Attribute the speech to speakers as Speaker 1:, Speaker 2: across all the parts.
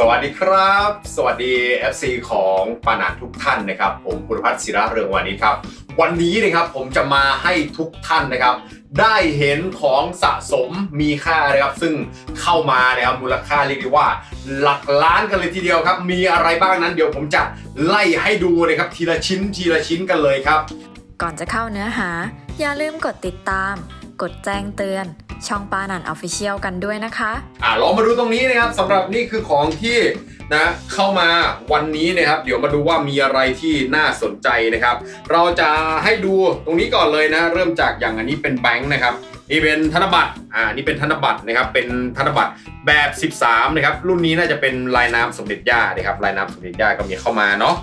Speaker 1: สวัสดีครับ สวัสดี FC ของปานาทุกท่านนะครับ ผมภูรพัฒน์ศิระเรืองวานิชครับ วันนี้นะครับผมจะมาให้ทุกท่านนะครับ ได้เห็นของสะสมมีค่านะครับ ซึ่งเข้ามานะครับมูลค่าเรียกได้ว่า หลักล้านกันเลยทีเดียวครับ มีอะไรบ้างนั้นเดี๋ยวผมจะไล่ให้ดูนะครับ ทีละชิ้นทีละชิ้นกันเลยครับ
Speaker 2: ก่อนจะเข้าเนื้อหา อย่าลืมกดติดตาม กดแจ้งเตือน ช่องปานันออฟฟิเชียลกันด้วยนะคะ
Speaker 1: อ่าลองมาดูตรงนี้นะครับสำหรับนี่คือของที่นะเข้ามาวันนี้นะครับ เดี๋ยวมาดูว่ามีอะไรที่น่าสนใจนะครับ เราจะให้ดูตรงนี้ก่อนเลยนะ เริ่มจากอย่างอันนี้เป็นแบงค์นะครับนี่เป็นธนบัตรอ่านี่เป็นธนบัตรนะครับเป็นธนบัตรแบบ 13นะครับรุ่นนี้น่าจะเป็นลายน้ำสมเด็จย่านะครับลายน้ำสมเด็จย่าก็มีเข้ามาเนาะ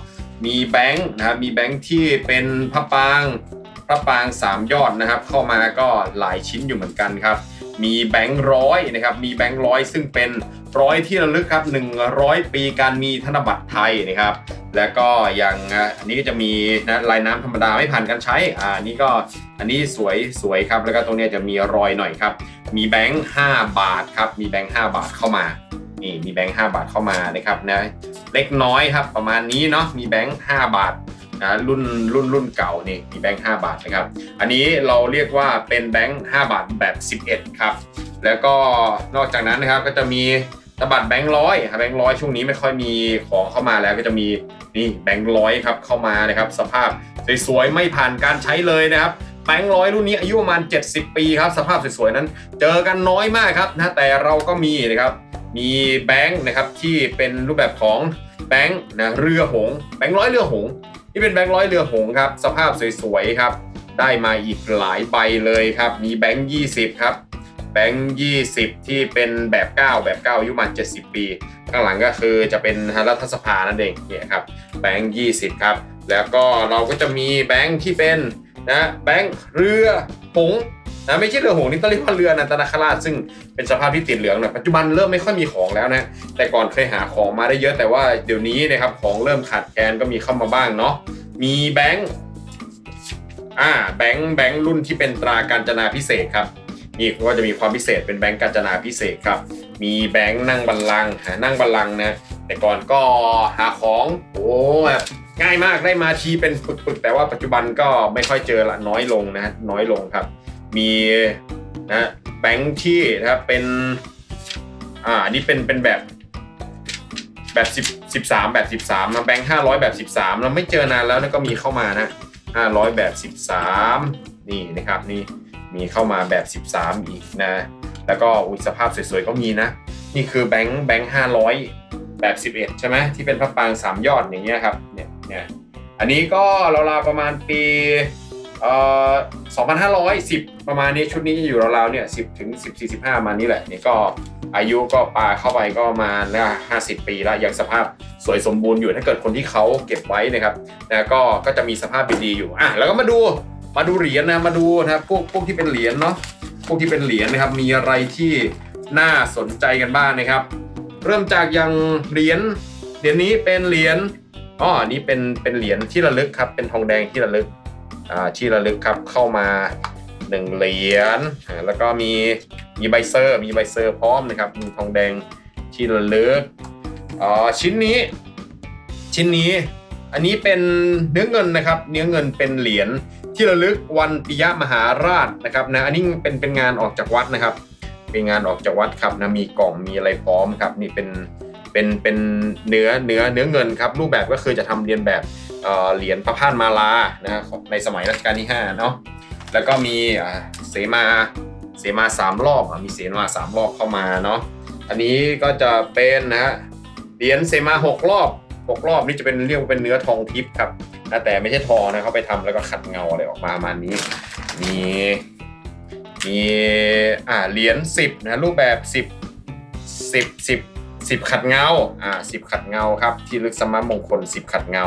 Speaker 1: มีแบงค์นะครับมีแบงค์ที่เป็นพระปาง พระปางสามยอดนะครับ เข้ามาก็หลายชิ้นอยู่เหมือนกันครับ มีแบงค์ร้อยนะครับ มีแบงค์ร้อยซึ่งเป็นร้อยที่ระลึกครับ 100 ปีการมีธนบัตรไทยนะครับ แล้วก็อย่างอันนี้ก็จะมีนะลายน้ำธรรมดาไม่ผ่านการใช้อ่าอันนี้ก็อันนี้สวยสวยครับ แล้วก็ตรงนี้จะมีรอยหน่อยครับ มีแบงค์5บาทครับ มีแบงค์5บาทเข้ามานี่มีแบงค์5บาทเข้ามานะครับนะเล็กน้อยครับประมาณนี้เนาะมีแบงค์5บาท นะรุ่นรุ่นรุ่นเก่านี่มีแบงค์5บาทนะครับ อันนี้เราเรียกว่าเป็นแบงค์5บาทแบบ 11 ครับ แล้วก็นอกจากนั้นนะครับก็จะมีธนบัตรแบงค์ร้อยแบงค์ร้อยช่วงนี้ไม่ค่อยมีของเข้ามาแล้วก็จะมีนี่แบงค์ร้อยครับเข้ามานะครับ สภาพสวยๆไม่ผ่านการใช้เลยนะครับแบงค์ร้อยรุ่นนี้อายุประมาณ 70 ปีครับ สภาพสวยๆนั้น เจอกันน้อยมากครับนะแต่เราก็มีนะครับมีแบงค์นะครับที่เป็นรูปแบบของแบงค์นะเรือหงแบงค์ร้อยเรือหง นี่เป็นแบงค์ร้อยเรือหงส์ครับ สภาพสวยๆครับ ได้มาอีกหลายใบเลยครับ มีแบงค์20ครับแบงค์20ที่เป็นแบบ 9 แบบ 9อายุมัน 70 ปี ข้างหลังก็คือจะเป็นรัฐสภานั่นเองเนี่ยครับแบงค์20ครับ แล้วก็เราก็จะมีแบงค์ที่เป็นนะแบงค์เรือหงส์ นะไม่ใช่เรือหงส์นี่ต้องเรียกว่าเรือนันตนาคราชซึ่งเป็นสภาพที่ติดเหลืองหน่อยปัจจุบันเริ่มไม่ค่อยมีของแล้วนะแต่ก่อนเคยหาของมาได้เยอะแต่ว่าเดี๋ยวนี้นะครับของเริ่มขาดแคลนก็มีเข้ามาบ้างเนาะมีแบงค์อ่าแบงค์แบงค์รุ่นที่เป็นตราการจนาพิเศษครับนี่ก็จะมีความพิเศษเป็นแบงค์กาญจนาพิเศษครับ มีแบงค์นั่งบัลลังหานั่งบัลลังนะ แต่ก่อนก็หาของโอ้ง่ายมากได้มาทีเป็นปึกๆแต่ว่าปัจจุบันก็ไม่ค่อยเจอละน้อยลงนะน้อยลงครับ มีนะแบงค์ที่นะครับเป็นอ่าอันนี่เป็นเป็นแบบแบบ10 13 แบบ 13นะแบงค์500 แบบ 13 เราไม่เจอนานแล้วนะก็มีเข้ามานะ500 แบบ 13 นี่นะครับนี่มีเข้ามาแบบ 13 อีกนะ แล้วก็อุยสภาพสวยๆก็มีนะ นี่คือแบงค์แบงค์500 แบบ 11 ใช่ไหมที่เป็นพระปาง 3 ยอดอย่างเงี้ยครับเนี่ยเนี่ยอันนี้ก็ราวๆประมาณปี เอ่อ2510 ประมาณนี้ชุดนี้จะอยู่ราวๆเนี่ย10ถึง10 45มานี่แหละนี่ก็อายุก็ปาเข้าไปก็มาแล้ว50 ปีแล้วยังสภาพสวยสมบูรณ์อยู่ถ้าเกิดคนที่เขาเก็บไว้นะครับนะก็ก็จะมีสภาพดีๆอยู่อะแล้วก็มาดูมาดูเหรียญนะมาดูนะครับพวกพวกที่เป็นเหรียญเนาะพวกที่เป็นเหรียญนะครับมีอะไรที่น่าสนใจกันบ้างนะครับ เริ่มจากอย่างเหรียญเหรียญนี้เป็นเหรียญอ๋ออันนี้เป็นเป็นเหรียญที่ระลึกครับเป็นทองแดงที่ระลึก ที่ระลึกครับเข้ามาหนึ่งเหรียญแล้วก็มีมีใบเซอร์มีใบเซอร์พร้อมนะครับมีทองแดงที่ระลึกอ๋อชิ้นนี้ ชิ้นนี้อันนี้เป็นเนื้อเงินนะครับ เนื้อเงินเป็นเหรียญที่ระลึกวันปิยมหาราชนะครับนะอันนี้เป็นเป็นงานออกจากวัดนะครับ เป็นงานออกจากวัดครับนะมีกล่องมีอะไรพร้อมครับนี่เป็น เป็นเป็นเนื้อเนื้อเนื้อเงินครับรูปแบบก็คือจะทำเรียนแบบเหรียญพระพานมาลานะในสมัยรัชกาลที่5เนาะแล้วก็มีเสมาเสมาสามรอบมีเสมาสามรอบเข้ามาเนาะอันนี้ก็จะเป็นนะฮะเหรียญเสมาหกรอบหกรอบนี่จะเป็นเรียกว่าเป็นเนื้อทองทิพย์ครับนะแต่ไม่ใช่ทองนะเขาไปทำแล้วก็ขัดเงาอะไรออกมาประมาณนี้มีมีอ่าเหรียญสิบนะรูปแบบสิบสิบ สิบขัดเงาอ่าสิบขัดเงาครับที่ลึกสมามงคลสิบขัดเงา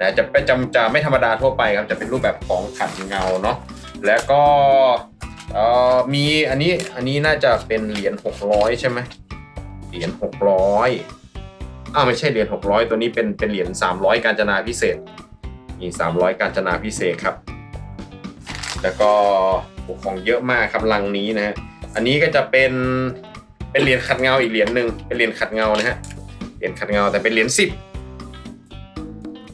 Speaker 1: นะจะเป็นจำจะไม่ธรรมดาทั่วไปครับจะเป็นรูปแบบของขัดเงาเนาะแล้วก็เอ่อมีอันนี้อันนี้น่าจะเป็นเหรียญหกร้อยใช่ไหมเหรียญหกร้อยอ้าวไม่ใช่เหรียญหกร้อยตัวนี้เป็นเป็นเหรียญสามร้อยการจนาพิเศษมี300 การจนาพิเศษครับ แล้วก็ของเยอะมากครับลังนี้นะฮะอันนี้ก็จะเป็น เป็นเหรียญขัดเงาอีกเหรียญหนึ่งเป็นเหรียญขัดเงานะฮะเหรียญขัดเงาแต่เป็นเหรียญสิบ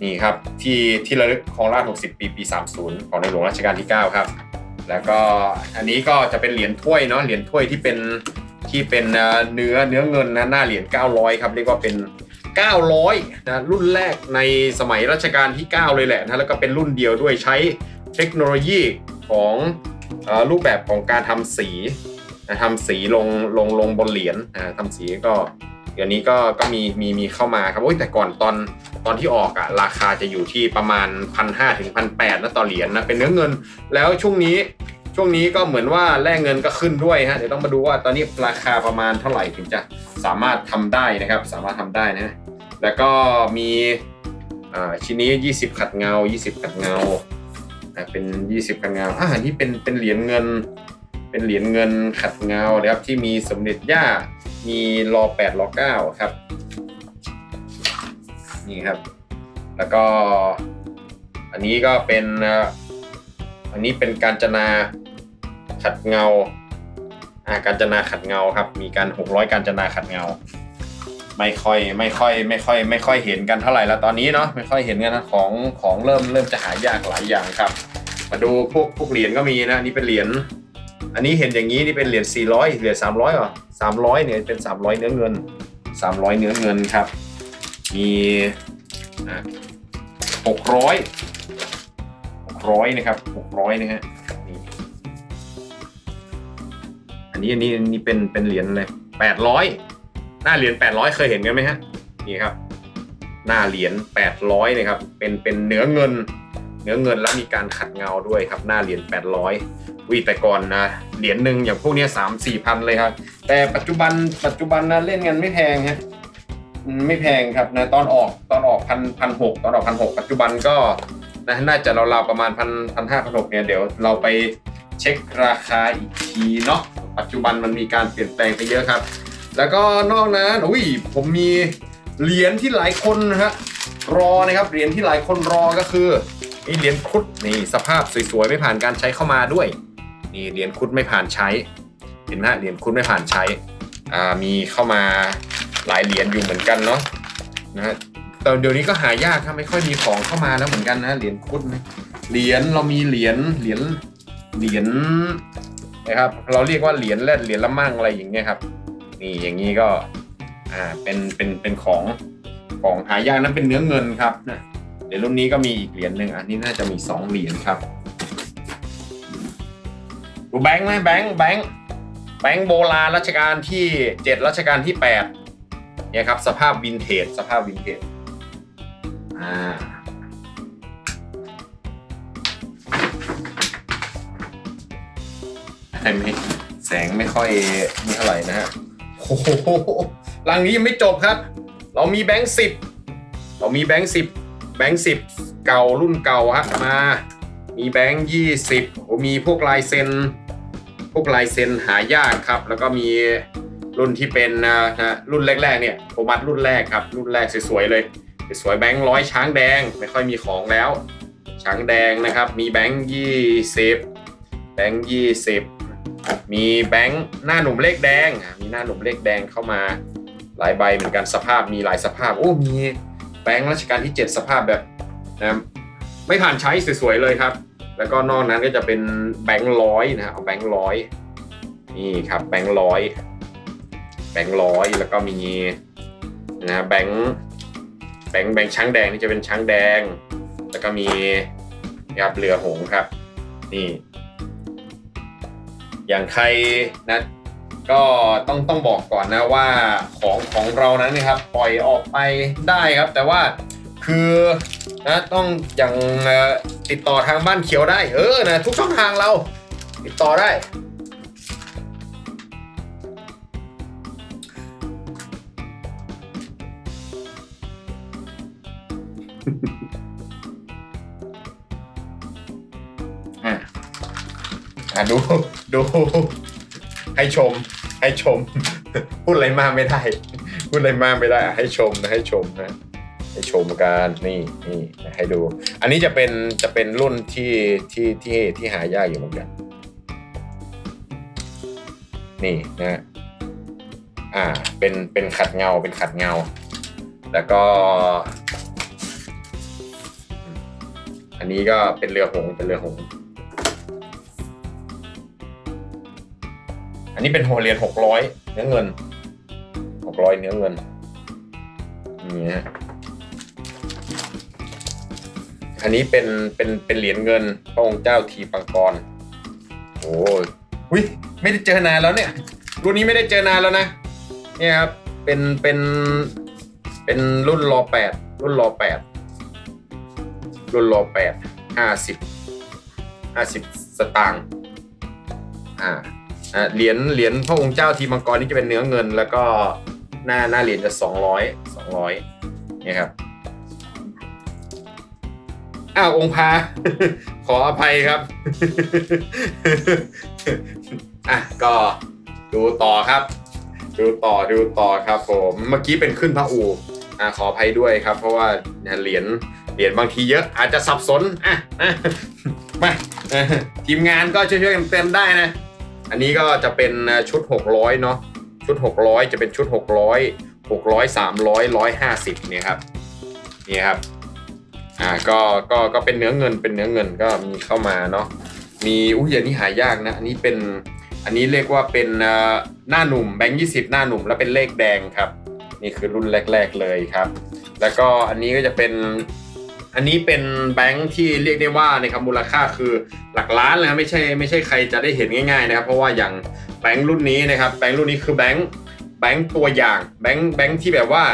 Speaker 1: นี่ครับที่ที่ระลึกของราช60 ปีปี 30 ของในหลวงรัชกาลที่ 9 ครับ แล้วก็อันนี้ก็จะเป็นเหรียญถ้วยเนาะเหรียญถ้วยที่เป็นที่เป็นเนื้อเนื้อเงินนะหน้าเหรียญ900 ครับเรียกว่าเป็น 900นะรุ่นแรกในสมัยรัชกาลที่ 9 เลยแหละนะแล้วก็เป็นรุ่นเดียวด้วยใช้เทคโนโลยีของรูปแบบของการทำสี ทำสีลงลงลงบนเหรียญนะทำสีก็เดี๋ยวนี้ก็ก็มีมีมีเข้ามาครับโอ้ยแต่ก่อนตอนตอนที่ออกอะราคาจะอยู่ที่ประมาณพันห้าถึงพันแปดนะต่อเหรียญนะเป็นเนื้อเงิน แล้วช่วงนี้ช่วงนี้ก็เหมือนว่าแลกเงินก็ขึ้นด้วยฮะเดี๋ยวต้องมาดูว่าตอนนี้ราคาประมาณเท่าไหร่ถึงจะสามารถทำได้นะครับ สามารถทำได้นะแล้วก็มีชิ้นนี้ 20 ขัดเงา 20 ขัดเงาอ่าเป็น 20 ขัดเงาอ่านี่เป็นเป็นเหรียญเงิน เป็นเหรียญเงินขัดเงานะครับที่มีสมเด็จย่า มีรอ8รอ9ครับนี่ครับ แล้วก็อันนี้ก็เป็นอันนี้เป็นการจนาขัดเงาอ่าการจนาขัดเงาครับ มีการ 600 การจนาขัดเงา ไม่ค่อยไม่ค่อยไม่ค่อย ไม่ค่อยเห็นกันเท่าไหร่แล้วตอนนี้เนาะไม่ค่อยเห็นกันนะของของเริ่มเริ่มจะหายากหลายอย่างครับ มาดูพวกพวกเหรียญก็มีนะนี่เป็นเหรียญ อันนี้เห็นอย่างนี้นี่เป็นเหรียญ400เหรียญ300เหรอ300เนี่ยเป็น 300 เนื้อเงิน 300 เนื้อเงินครับ มี600 600นะครับ600นะฮะนี่อันนี้อันนี้อันนี้เป็นเป็นเหรียญอะไร800 หน้าเหรียญ800 เคยเห็นกันไหมฮะนี่ครับ หน้าเหรียญ800นะครับเป็นเป็นเนื้อเงิน เนื้อเงินแล้วมีการขัดเงาด้วยครับหน้าเหรียญ800วิแต่ก่อนนะเหรียญหนึ่งอย่างพวกนี้สามสี่พันเลยครับ แต่ปัจจุบันปัจจุบันนะเล่นกันไม่แพงฮะไม่แพงครับนะตอนออกตอนออกพันพันหกตอนออกพันหกปัจจุบันก็นะน่าจะราวๆประมาณพันพันห้าพันหกเนี่ยเดี๋ยวเราไปเช็คราคาอีกทีเนาะปัจจุบันมันมีการเปลี่ยนแปลงไปเยอะครับ แล้วก็นอกนั้นอุ้ยผมมีเหรียญที่หลายคนนะฮะรอนะครับเหรียญที่หลายคนรอก็คือ นี่เหรียญครุดนี่สภาพสวยๆไม่ผ่านการใช้เข้ามาด้วย นี่เหรียญครุดไม่ผ่านใช้ เห็นไหมเหรียญครุดไม่ผ่านใช้อ่ามีเข้ามาหลายเหรียญอยู่เหมือนกันเนาะนะฮะแต่เดี๋ยวนี้ก็หายากครับไม่ค่อยมีของเข้ามาแล้วเหมือนกันนะเหรียญครุดนะเหรียญเรามีเหรียญเหรียญเหรียญนะครับเราเรียกว่าเหรียญแรดเหรียญละมั่งอะไรอย่างเงี้ยครับ นี่อย่างนี้ก็อ่าเป็นเป็นเป็นของของหายากนั้นเป็นเนื้อเงินครับนะ เดี๋ยวรุ่นนี้ก็มีอีกเหรียญหนึ่งอันนี้น่าจะมีสองเหรียญครับดูแบงค์ไหมแบงค์แบงค์แบงค์โบราณรัชกาลที่เจ็ดรัชกาลที่แปดเนี่ยครับสภาพวินเทจสภาพวินเทจอ่าเห็นไหมแสงไม่ค่อยมีเท่าไหร่นะฮะโอ้โหรังนี้ยังไม่จบครับ เรามีแบงค์สิบเรามีแบงค์สิบ แบงค์สิบเก่ารุ่นเก่าฮะมา มีแบงค์ยี่สิบมีพวกลายเซ็น พวกลายเซ็นหายากครับ แล้วก็มีรุ่นที่เป็นนะนะรุ่นแรกๆเนี่ยโทมัสรุ่นแรกครับ รุ่นแรกสวยๆเลยสวยแบงค์ร้อยช้างแดงไม่ค่อยมีของแล้ว ช้างแดงนะครับ มีแบงค์ยี่สิบแบงค์ยี่สิบมีแบงค์หน้าหนุ่มเลขแดง มีหน้าหนุ่มเลขแดงเข้ามาหลายใบเหมือนกันสภาพมีหลายสภาพโอ้มี แบงค์รัชกาลที่ 7 สภาพแบบนะไม่ผ่านใช้สวยๆเลยครับ แล้วก็นอกนั้นก็จะเป็นแบงค์ร้อยนะฮะเอาแบงค์ร้อยนี่ครับแบงค์ร้อยแบงค์ร้อยแล้วก็มีนะแบงค์แบงค์แบงค์ช้างแดงนี่จะเป็นช้างแดง แล้วก็มีครับเรือหงครับนี่ อย่างใครนะ ก็ต้องต้องบอกก่อนนะว่าของของเรานั้นนะครับปล่อยออกไปได้ครับ แต่ว่าคือนะต้องอย่างติดต่อทางบ้านเขียวได้ เออนะทุกช่องทางเรา ติดต่อได้อะอะดูดู ให้ชม ให้ชม พูดอะไรมากไม่ได้ พูดอะไรมากไม่ได้อะให้ชมนะให้ชมนะให้ชมกันนี่นี่ให้ดู อันนี้จะเป็นจะเป็นรุ่นที่ที่ที่ที่หายากอยู่เหมือนกัน นี่นะอ่าเป็นเป็นขัดเงาเป็นขัดเงา แล้วก็ อันนี้ก็เป็นเรือหงเป็นเรือหง อันนี้เป็นหัวเหรียญหกร้อยเนื้อเงินหกร้อยเนื้อเงินนี่ฮะอันนี้เป็นเป็นเป็นเหรียญเงินพระองค์เจ้าทีปังกรโอ้ยไม่ได้เจอนานแล้วเนี่ยรุ่นนี้ไม่ได้เจอนานแล้วนะเนี่ยครับเป็นเป็นเป็นรุ่นรอแปดรุ่นรอแปดรุ่นรอแปดห้าสิบห้าสิบสตางค์อ่า อ่าเหรียญเหรียญพระองค์เจ้าทีมังกรนี่จะเป็นเนื้อเงิน แล้วก็หน้าหน้าเหรียญจะสองร้อยสองร้อยเนี่ยครับอ้าวองค์พา ขออภัยครับ อะก็ดูต่อครับ ดูต่อดูต่อครับผมเมื่อกี้เป็นขึ้นพระอูอะขออภัยด้วยครับ เพราะว่าเหรียญเหรียญบางทีเยอะอาจจะสับสนอะอะมาทีมงานก็ช่วยๆกันเต็มได้นะ อันนี้ก็จะเป็นชุด 600 เนาะชุด 600 จะเป็นชุด 600 600 300 150เนี่ยครับนี่ครับอ่าก็ก็ก็เป็นเนื้อเงินเป็นเนื้อเงินก็มีเข้ามาเนาะมีอุ้ยอันนี้หายากนะอันนี้เป็นอันนี้เรียกว่าเป็นหน้าหนุ่มแบงค์ยี่สิบหน้าหนุ่มแล้วเป็นเลขแดงครับ นี่คือรุ่นแรก ๆเลยครับ แล้วก็อันนี้ก็จะเป็น อันนี้เป็นแบงค์ที่เรียกได้ว่านะครับมูลค่าคือหลักล้านเลยครับไม่ใช่ไม่ใช่ใครจะได้เห็นง่ายๆนะครับ เพราะว่าอย่างแบงค์รุ่นนี้นะครับแบงค์รุ่นนี้คือแบงค์แบงค์ตัวอย่างแบงค์แบงค์ที่แบบว่า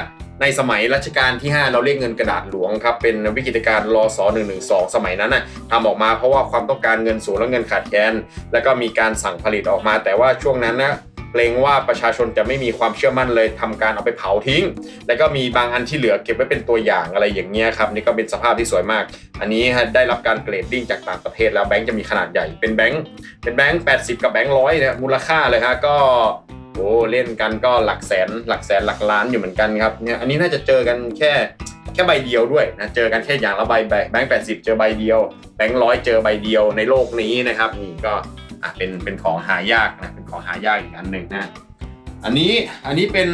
Speaker 1: ในสมัยรัชกาลที่ 5 เราเรียกเงินกระดาษหลวงครับเป็นวิกฤตการณ์รศ112 สมัยนั้นน่ะทำออกมาเพราะว่าความต้องการเงินสูงและเงินขาดแคลนแล้วก็มีการสั่งผลิตออกมา แต่ว่าช่วงนั้นนะ เกรงว่าประชาชนจะไม่มีความเชื่อมั่นเลยทำการเอาไปเผาทิ้ง แล้วก็มีบางอันที่เหลือเก็บไว้เป็นตัวอย่างอะไรอย่างเงี้ยครับนี่ก็เป็นสภาพที่สวยมาก อันนี้ได้รับการเกรดดิ้งจากต่างประเทศแล้วแบงค์จะมีขนาดใหญ่เป็นแบงค์เป็นแบงค์80กับแบงค์ร้อยเนี่ยมูลค่าเลยฮะก็โอ้เล่นกันก็หลักแสนหลักแสนหลักล้านอยู่เหมือนกันครับเนี่ยอันนี้น่าจะเจอกันแค่แค่ใบเดียวด้วยนะเจอกันแค่อย่างละใบแบงค์แปดสิบเจอใบเดียวแบงค์ร้อยเจอใบเดียวในโลกนี้นะครับนี่ก็อะเป็นเป็นของหายากนะ ของหายากอีกอันหนึ่งนะ อันนี้อันนี้เป็น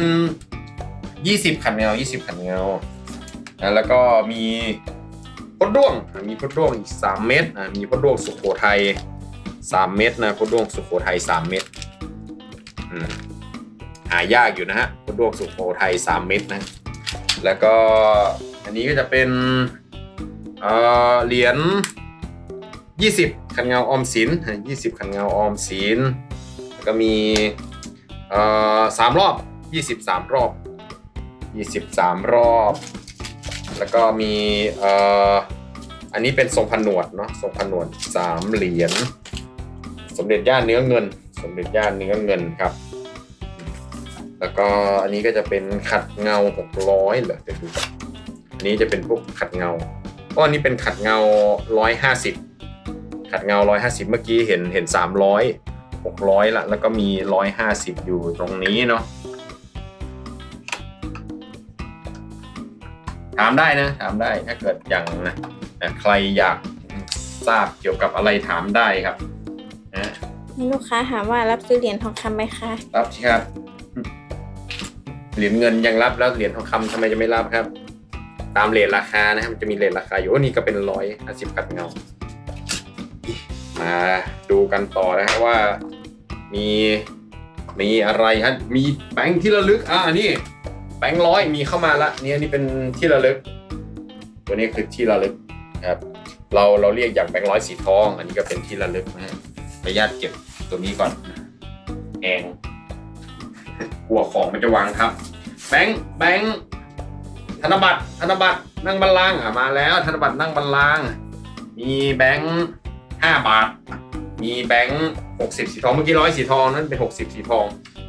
Speaker 1: 20ขันเงา20ขันเงานะแล้วก็มีพดด้วงมีพดด้วงอีก3เม็ดอะมีพดด้วงสุโขทัย3 เม็ดนะพดด้วงสุโขทัย3 เม็ดหายากอยู่นะฮะพดด้วงสุโขทัย3 เม็ดนะ แล้วก็อันนี้ก็จะเป็นเหรียญ20คันเงาออมสิน20คันเงาออมสิน ก็มีเอ่อสามรอบ23รอบ23รอบ แล้วก็มีเอ่ออันนี้เป็นทรงผนวดเนาะทรงผนวด3เหรียญสมเด็จย่าเนื้อเงิน สมเด็จย่าเนื้อเงินครับ แล้วก็อันนี้ก็จะเป็นขัดเงา600เหรอเดี๋ยวดูก่อนอันนี้จะเป็นพวกขัดเงาก็อันนี้เป็นขัดเงา150ขัดเงา150เมื่อกี้เห็นเห็น300 600ละแล้วก็มี 150 อยู่ตรงนี้เนาะถามได้นะ ถามได้ถ้าเกิดอย่างนะนะใครอยากทราบเกี่ยวกับอะไรถามได้ครับนะ
Speaker 3: มีลูกค้าถามว่ารับซื้อเหรียญทองคำไหมคะ
Speaker 1: รับสิครับ เหรียญเงินยังรับแล้วเหรียญทองคำทำไมจะไม่รับครับ ตามเลทราคานะครับมันจะมีเลทราคาอยู่โอ้นี่ก็เป็นร้อยห้าสิบกัดเงา มาดูกันต่อนะครับว่า มีมีอะไรฮะมีแบงค์ที่ระลึกอ่านี่แบงค์ร้อยมีเข้ามาละนี่อันนี้เป็นที่ระลึก ตัวนี้คือที่ระลึกครับเราเราเรียกอย่างแบงค์ร้อยสีทอง อันนี้ก็เป็นที่ระลึกนะฮะขออนุญาตเก็บตัวนี้ก่อนแองกลัวของมันจะวางครับ แบงค์แบงค์ธนบัตรธนบัตรนั่งบัลลังก์อะมาแล้วธนบัตรนั่งบัลลังก์มีแบงค์ห้าบาท มีแบงค์หกสิบสีทองเมื่อกี้ร้อยสีทองนั่นเป็นหกสิบสีทอง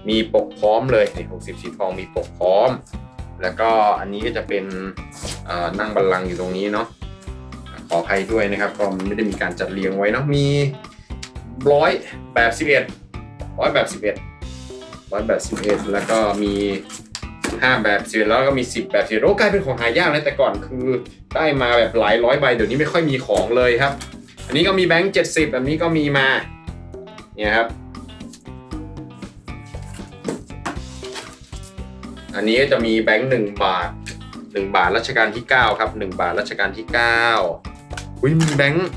Speaker 1: มีปกพร้อมเลยนี่หกสิบสีทองมีปกพร้อม แล้วก็อันนี้ก็จะเป็นนั่งบัลลังก์อยู่ตรงนี้เนาะขออภัยด้วยนะครับก็ไม่ได้มีการจัดเรียงไว้เนาะมีร้อยแบบสิบเอ็ดร้อยแบบสิบเอ็ดร้อยแบบสิบเอ็ดแล้วก็มีห้าแบบสิบเอ็ดแล้วก็มีสิบแบบสิบเอ็ดโอ้กลายเป็นของหายากนะแต่ก่อนคือได้มาแบบหลายร้อยใบเดี๋ยวนี้ไม่ค่อยมีของเลยครับ อันนี้ก็มีแบงค์เจ็ดสิบแบบนี้ก็มีมา เนี่ยครับ อันนี้ก็จะมีแบงค์หนึ่งบาทหนึ่งบาทรัชกาลที่เก้าครับหนึ่งบาทรัชกาลที่เก้าอุ้ยมีแบงค์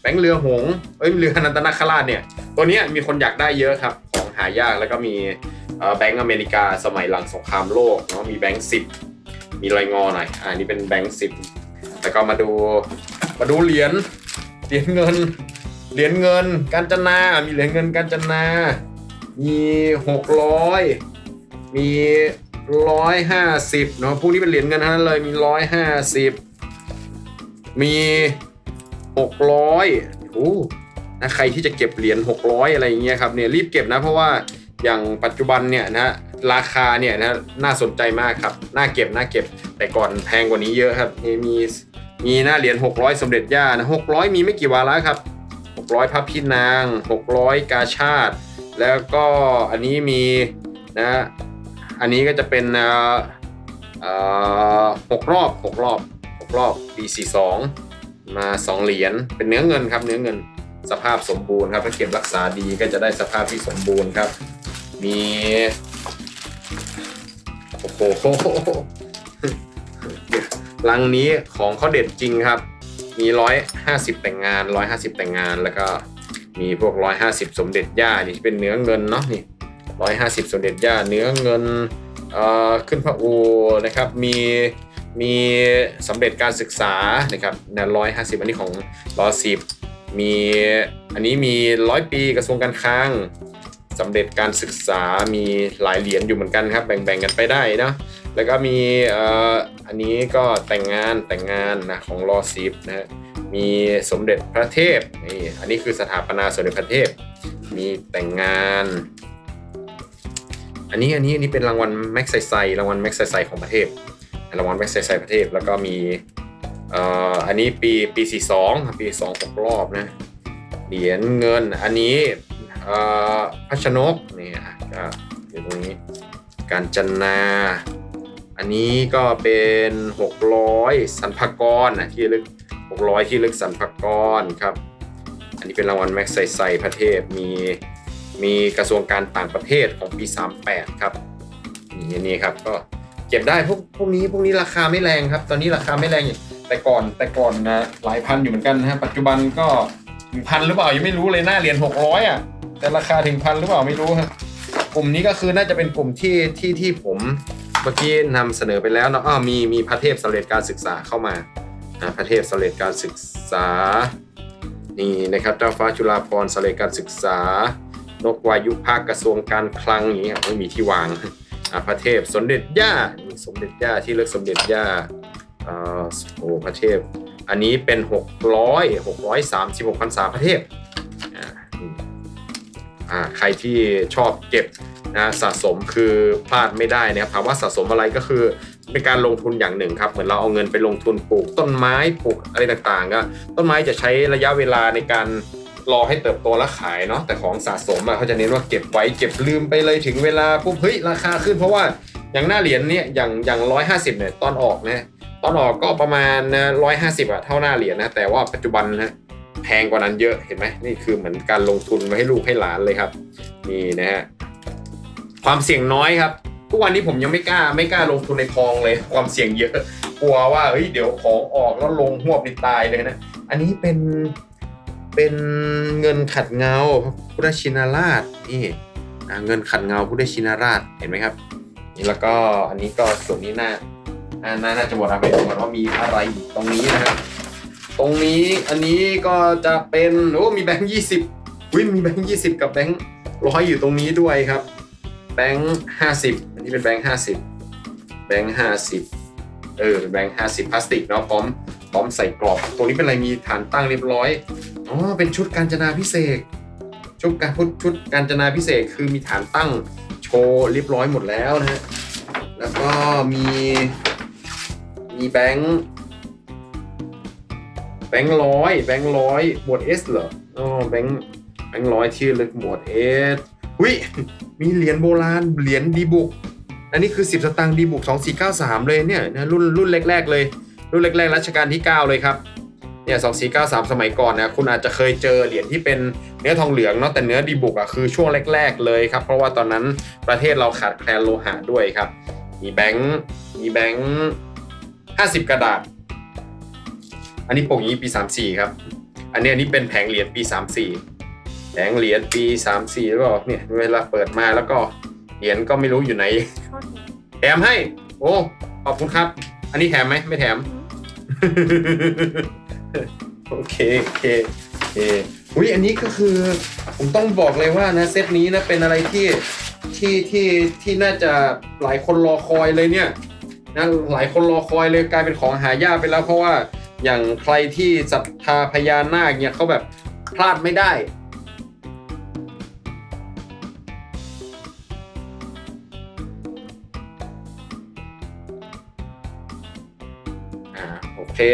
Speaker 1: แบงค์เรือหงส์เอ้ยเรืออนันตนาคราชเนี่ย ตัวนี้มีคนอยากได้เยอะครับของหายากแล้วก็มีแบงก์อเมริกาสมัยหลังสงครามโลกเนาะมีแบงก์สิบมีรอยงอหน่อยอ่านี่เป็นแบงก์สิบแล้วก็มาดูมาดูเหรียญ เหรียญเงิน เหรียญเงิน กาญจนา มีเหรียญเงินกาญจนา มีหกร้อยมีร้อยห้าสิบเนาะพวกนี้เป็นเหรียญเงินทั้งนั้นเลยมีร้อยห้าสิบมีหกร้อยโอ้นะใครที่จะเก็บเหรียญ600อยอะไรอย่างเงี้ยครับเนี่ยรีบเก็บนะเพราะว่าอย่างปัจจุบันเนี่ยนะราคาเนี่ยนะน่าสนใจมากครับ น่าเก็บน่าเก็บแต่ก่อนแพงกว่านี้เยอะครับนี่มี มีหน้าเหรียญ600 สมเด็จย่านะ600 มีไม่กี่วาระครับ 600พระพี่นาง 600 กาชาติ แล้วก็อันนี้มีนะอันนี้ก็จะเป็นหกรอบหกรอบหกรอบปี42 มาสองเหรียญเป็นเนื้อเงินครับเนื้อเงินสภาพสมบูรณ์ครับถ้าเก็บรักษาดีก็จะได้สภาพที่สมบูรณ์ครับ มีโอ้โห ลังนี้ของเขาเด็ดจริงครับ มีร้อยห้าสิบแต่งงานร้อยห้าสิบแต่งงานแล้วก็มีพวกร้อยห้าสิบสมเด็จย่านี่เป็นเนื้อเงินเนาะนี่ร้อยห้าสิบสมเด็จย่าเนื้อเงินเอ่อขึ้นพระอูนะครับมีมีสำเร็จการศึกษานะครับนะร้อยห้าสิบอันนี้ของร้อยสิบมีอันนี้มีร้อยปีกระทรวงการคลังสำเร็จการศึกษามีหลายเหรียญอยู่เหมือนกันครับ แบ่งๆกันไปได้เนะ แล้วก็มีอันนี้ก็แต่งงานแต่งงานนะของรอซิฟนะฮะมีสมเด็จพระเทพนี่อันนี้คือสถาปนาสมเด็จพระเทพ มีแต่งงาน อันนี้อันนี้อันนี้เป็นรางวัลแม็กไซไซรางวัลแม็กไซไซของประเทศรางวัลแม็กไซไซประเทศแล้วก็มีอันนี้ปีปี42ปี2 6รอบนะเหรียญเงินอันนี้พัชนกนี่อะก็อยู่ตรงนี้การจันนา อันนี้ก็เป็น 600สันพากรนะที่ลึก 600 ที่ลึกสันพากรครับ อันนี้เป็นรางวัลแม็กไซไซประเทศมีมีกระทรวงการต่างประเทศของปี 38 ครับนี่นนี้ครับก็เก็บได้พวกพวกนี้พวกนี้ราคาไม่แรงครับ ตอนนี้ราคาไม่แรงแต่ก่อนแต่ก่อนนะหลายพันอยู่เหมือนกันนะฮะปัจจุบันก็ถึงพันหรือเปล่ายังไม่รู้เลยหน้าเหรียญหกร้อยอะแต่ราคาถึงพันหรือเปล่าไม่รู้ครับกลุ่มนี้ก็คือน่าจะเป็นกลุ่มที่ที่ที่ผม เมื่อกี้นำเสนอไปแล้วเนาะอ้าวมีมีพระเทพสเร็จการศึกษาเข้ามาพระเทพสเร็จการศึกษานี่นะครับเจ้าฟ้าจุฬาภรณ์สำเร็จการศึกษานกวายุภาคกระทรวงการคลังอย่างเงี้ยไม่มีที่วางพระเทพสมเด็จย่าสมเด็จย่าที่เลือกสมเด็จย่าโอ้พระเทพ อันนี้เป็น 600 636พรรษาพระเทพอ่าอืมอ่าใครที่ชอบเก็บ นะสะสมคือพลาดไม่ได้นะครับถามว่าสะสมอะไรก็คือเป็นการลงทุนอย่างหนึ่งครับ เหมือนเราเอาเงินไปลงทุนปลูกต้นไม้ปลูกอะไรต่างๆก็ต้นไม้จะใช้ระยะเวลาในการรอให้เติบโตและขายเนาะแต่ของสะสมอะเขาจะเน้นว่าเก็บไว้เก็บลืมไปเลยถึงเวลาปุ๊บเฮ้ยราคาขึ้นเพราะว่าอย่างหน้าเหรียญเนี่ยอย่างอย่างร้อยห้าสิบเนี่ยตอนออกนะตอนออกก็ประมาณร้อยห้าสิบอะเท่าหน้าเหรียญนะแต่ว่าปัจจุบันนะแพงกว่านั้นเยอะเห็นไหมนี่คือเหมือนการลงทุนไว้ให้ลูกให้หลานเลยครับนี่นะฮะ ความเสี่ยงน้อยครับทุกวันนี้ผมยังไม่กล้าไม่กล้าลงทุนในทองเลย ความเสี่ยงเยอะกลัวว่าเฮ้ยเดี๋ยวของออกแล้วลงหัวบนี่ตายเลยนะ อันนี้เป็นเป็นเงินขัดเงาพุทธชินราชนี่เงินขัดเงาพุทธชินราชเห็นไหมครับนี่แล้วก็อันนี้ก็ส่วนนี้น้าอ่าน่าน่าจะหมดแล้วไปดูก่อนว่ามีอะไรอีกตรงนี้นะครับตรงนี้อันนี้ก็จะเป็นโอ้มีแบงค์ยี่สิบวิมีแบงค์ยี่สิบกับแบงค์ร้อยอยู่ตรงนี้ด้วยครับ แบงค์ห้าสิบอันนี้เป็นแบงค์ห้าสิบแบงค์ห้าสิบเออเป็นแบงค์ห้าสิบพลาสติกเนาะพร้อมพร้อมใส่กรอบตรงนี้เป็นอะไรมีฐานตั้งเรียบร้อยอ๋อเป็นชุดการจนาพิเศษชุดการชุดการจนาพิเศษคือมีฐานตั้งโชว์เรียบร้อยหมดแล้วนะฮะแล้วก็มีมีแบงค์แบงค์ร้อยแบงค์ร้อยหมวดเอสเหรออ๋อแบงค์แบงค์ร้อยที่ลึกหมวดเอส หุยมีเหรียญโบราณ เหรียญดีบุก อันนี้คือ 10 สตางค์ดีบุก 2493 เลยเนี่ยนะรุ่นรุ่นแรก ๆ เลย รุ่นแรกๆรัชกาลที่ 9 เลยครับ เนี่ย 2493 สมัยก่อนนะ คุณอาจจะเคยเจอเหรียญที่เป็นเนื้อทองเหลืองเนาะ แต่เนื้อดีบุกอะคือช่วงแรก ๆ เลยครับ เพราะว่าตอนนั้นประเทศเราขาดแคลนโลหะด้วยครับ มีแบงค์ มีแบงค์ห้าสิบกระดาษ อันนี้ปกอย่างนี้ปีสามสี่ครับ อันนี้อันนี้เป็นแผงเหรียญปีสามสี่ แผงเหรียญปีสามสี่หรือเปล่าเนี่ยเวลาเปิดมาแล้วก็เหรียญก็ไม่รู้อยู่ไหน แถมให้ โอ้ขอบคุณครับ อันนี้แถมไหมไม่แถม โอเคโอเคโอเคอุ้ยอันนี้ก็คือ ผมต้องบอกเลยว่านะเซตนี้นะเป็นอะไรที่ที่ที่ที่น่าจะหลายคนรอคอยเลยเนี่ยนะหลายคนรอคอยเลยกลายเป็นของหายากไปแล้วเพราะว่าอย่างใครที่ศรัทธาพญานาคเนี่ยเขาแบบพลาดไม่ได้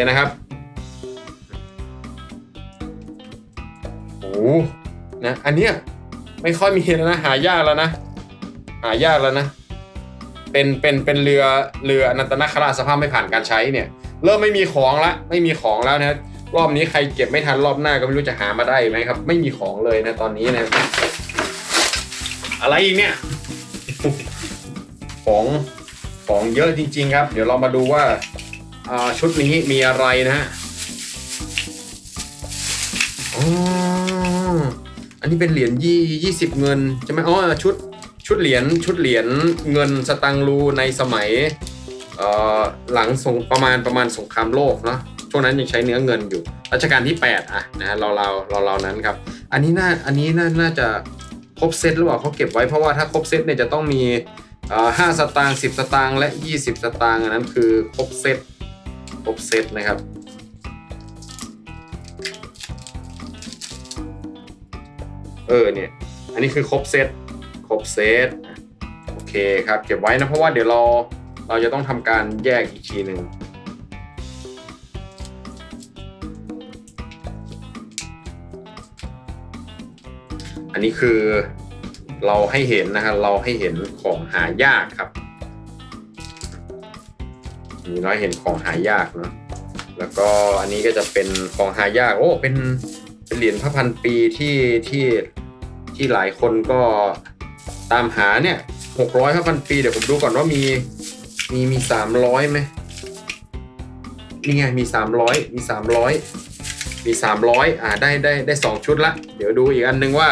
Speaker 1: นะครับโอ้นะอันเนี้ยไม่ค่อยมีแล้วนะหายากแล้วนะ หายากแล้วนะ เป็นเป็นเป็นเรือเรืออนันตนาคราชสภาพไม่ผ่านการใช้เนี่ย เริ่มไม่มีของละไม่มีของแล้วนะรอบนี้ใครเก็บไม่ทันรอบหน้าก็ไม่รู้จะหามาได้ไหมครับ ไม่มีของเลยนะตอนนี้นะอะไรอีกเนี่ย ของของเยอะจริง ๆ ครับ เดี๋ยวเรามาดูว่า ชุดนี้มีอะไรนะฮะอ๋ออันนี้เป็นเหรียญยี่ยี่สิบเงินใช่ไหมอ๋อชุดชุดเหรียญชุดเหรียญเงินสตังรูในสมัยหลังสงประมาณประมาณสงครามโลกเนาะช่วงนั้นยังใช้เนื้อเงินอยู่รัชกาลที่ 8 อะนะฮะเราเราเราเรานั้นครับ อันนี้น่าอันนี้น่าน่าจะครบเซตหรือเปล่าเขาเก็บไว้เพราะว่าถ้าครบเซตเนี่ยจะต้องมีห้าสตางค์สิบสตางค์และยี่สิบสตางค์อันนั้นคือครบเซต ครบเซตนะครับ เออเนี่ย อันนี้คือครบเซตครบเซตโอเคครับเก็บไว้นะ เพราะว่าเดี๋ยวเราเราจะต้องทำการแยกอีกทีหนึ่งอันนี้คือเราให้เห็นนะฮะเราให้เห็นของหายากครับ มีน้อยเห็นของหายากเนอะแล้วก็อันนี้ก็จะเป็นของหายากโอ้เป็นเป็นเหรียญพระพันปีที่ที่ที่หลายคนก็ตามหาเนี่ยหกร้อยพระพันปีเดี๋ยวผมดูก่อนว่ามีมีมีสามร้อยไหมนี่ไงมีสามร้อยมีสามร้อยมีสามร้อยอ่าได้ได้ได้สองชุดละ เดี๋ยวดูอีกอันนึงว่า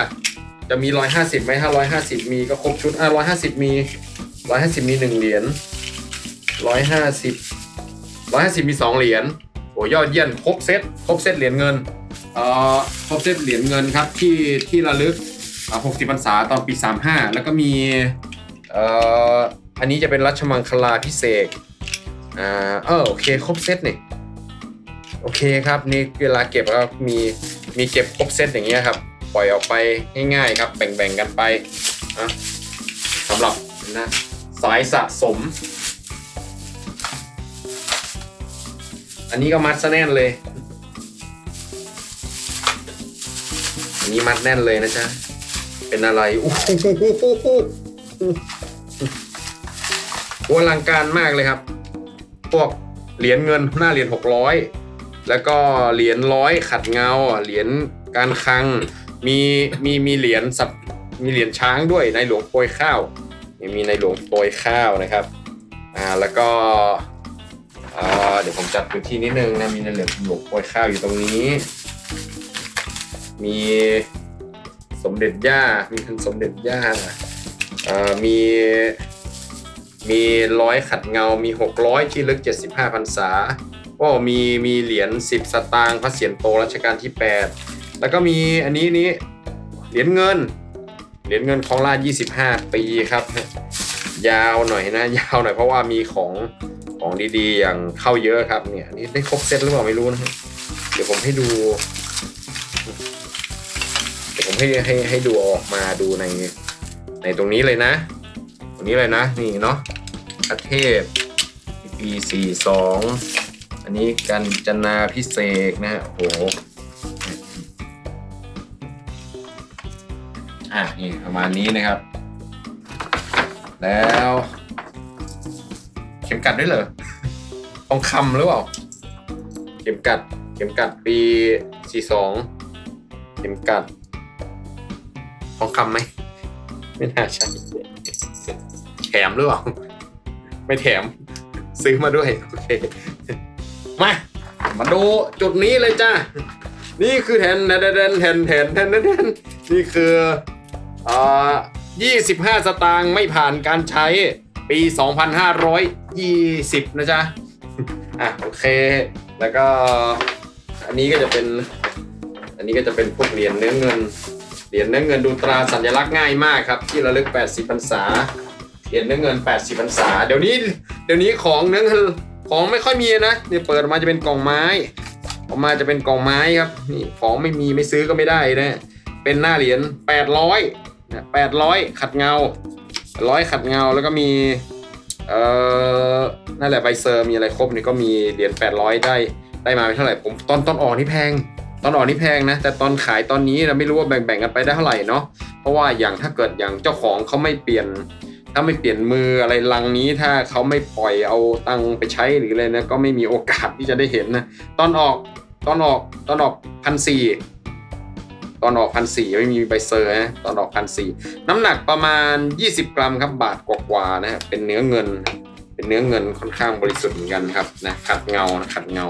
Speaker 1: จะมีร้อยห้าสิบไหมถ้าร้อยห้าสิบมีก็ครบชุดอ่าร้อยห้าสิบมีร้อยห้าสิบมีหนึ่งเหรียญ ร้อยห้าสิบร้อยห้าสิบมีสองเหรียญโอ้ยอดเยี่ยมครบเซตครบเซตเหรียญเงินเอ่อครบเซตเหรียญเงินครับที่ที่ระลึกหกสิบพรรษาตอนปีสามห้าแล้วก็มีเอ่ออันนี้จะเป็นรัชมังคลาพิเศษอ่าเออโอเคครบเซตนี่โอเคครับนี่เวลาเก็บก็มีมีเก็บครบเซตอย่างเงี้ยครับปล่อยออกไปง่ายๆครับแบ่งๆกันไปนะสำหรับนะสายสะสม อันนี้ก็มัดซะแน่นเลย อันนี้มัดแน่นเลยนะจ๊ะ เป็นอะไรโอ้โหโอลังการมากเลยครับ พวกเหรียญเงินหน้าเหรียญ600แล้วก็เหรียญร้อยขัดเงา เหรียญการคลัง มีมีมีเหรียญสัตว์มีเหรียญช้างด้วยในหลวงโปรยข้าว มีในหลวงโปรยข้าวนะครับ อ่าแล้วก็ อ่าเดี๋ยวผมจัดพื้นที่นิดนึงนะมีนเหรียญหลวงโปรยข้าวอยู่ตรงนี้ มีสมเด็จย่า มีท่านสมเด็จย่าอ่ามีมีร้อยขัดเงา มี 600 ที่ลึก 75พรรษา ก็มีมีเหรียญ10 สตางค์พระเศียรโตรัชกาลที่ 8 แล้วก็มีอันนี้นี้เหรียญเงิน เหรียญเงินของราช25 ปีครับ ยาวหน่อยนะ ยาวหน่อยเพราะว่ามีของ ของดีๆ อย่างเข้าเยอะครับเนี่ยนนี้ได้ครบเซตหรือเปล่าไม่รู้นะเดี๋ยวผมให้ดูเดี๋ยวผมให้ให้ให้ดูออกมาดูในในตรงนี้เลยนะ ตรงนี้เลยนะ นี่เนาะพระเทพปี42อันนี้กันจนาพิเศษนะฮะโอ้โหอะนี่ประมาณนี้นะครับ แล้ว เข็มกัดด้วยเหรอ ทองคำหรือเปล่า เข็มกัด เข็มกัดปีสี่สองเข็มกัด ทองคำไหม ไม่น่าใช่ แถมหรือเปล่า ไม่แถม ซื้อมาด้วย โอเค มา มาดูจุดนี้เลยจ้า นี่คือแทนแทนแทนแทนแทนแทนนี่คืออ่า25 สตางค์ไม่ผ่านการใช้ปี 2520 นะจ๊ะ อะโอเค แล้วก็อันนี้ก็จะเป็น อันนี้ก็จะเป็นพวกเหรียญเนื้อเงิน เหรียญเนื้อเงินดูตราสัญลักษณ์ง่ายมากครับ ที่ระลึก 80พรรษา เหรียญเนื้อเงิน 80พรรษา เดี๋ยวนี้ เดี๋ยวนี้ของเนื้อเงินของไม่ค่อยมีนะเนี่ยเปิดออกมาจะเป็นกล่องไม้ ออกมาจะเป็นกล่องไม้ครับ นี่ของไม่มีไม่ซื้อก็ไม่ได้นะ เป็นหน้าเหรียญ800นะ800 ขัดเงาร้อยขัดเงาแล้วก็มี เออนั่นแหละใบเซอร์มีอะไรครบนี่ก็มีเหรียญ800 ได้ได้มาเท่าไหร่ผมตอนตอนออกนี่แพง ตอนออกนี่แพงนะ แต่ตอนขายตอนนี้เราไม่รู้ว่าแบ่งๆกันไปได้เท่าไหร่เนาะเพราะว่าอย่างถ้าเกิดอย่างเจ้าของเขาไม่เปลี่ยน ถ้าไม่เปลี่ยนมืออะไรลังนี้ถ้าเขาไม่ปล่อยเอาตังค์ไปใช้หรืออะไรนะก็ไม่มีโอกาสที่จะได้เห็นนะตอนออกตอนออกตอนออกพันสี่ อนออกพันสี่ไม่มีใบเซอร์นะตอนออกพันสี่น้ำหนักประมาณ 20 กรัมครับบาทกว่าๆนะฮะเป็นเนื้อเงิน เป็นเนื้อเงินค่อนข้างบริสุทธิ์เหมือนกันครับนะขัดเงานะขัดเงา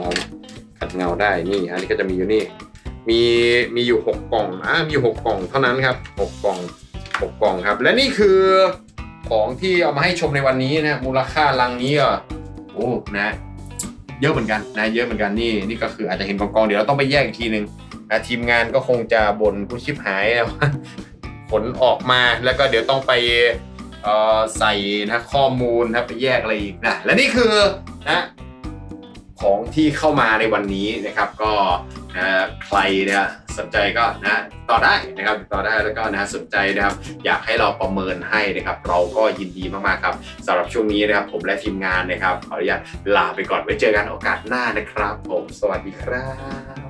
Speaker 1: ขัดเงาได้นี่ อันนี้ก็จะมีอยู่นี่ มีมีอยู่หกกล่องอ่ามีอยู่หกกล่องเท่านั้นครับหกกล่องหกกล่องครับ และนี่คือของที่เอามาให้ชมในวันนี้นะมูลค่าลังนี้ก็โอ้นะ เยอะเหมือนกันนะเยอะเหมือนกันนี่นี่ก็คืออาจจะเห็นกองกองๆเดี๋ยวเราต้องไปแยกอีกทีนึง ทีมงานก็คงจะบ่นผู้ชิบหายนะว่าผลออกมาแล้วก็เดี๋ยวต้องไปใส่นะข้อมูลนะไปแยกอะไรอีกนะและนี่คือนะของที่เข้ามาในวันนี้นะครับก็นะใครนะสนใจก็นะต่อได้นะครับต่อได้แล้วก็นะสนใจนะครับ อยากให้เราประเมินให้นะครับ เราก็ยินดีมากๆครับสำหรับช่วงนี้นะครับ ผมและทีมงานนะครับขออนุญาตลาไปก่อนไว้เจอกันโอกาสหน้านะครับ ผมสวัสดีครับ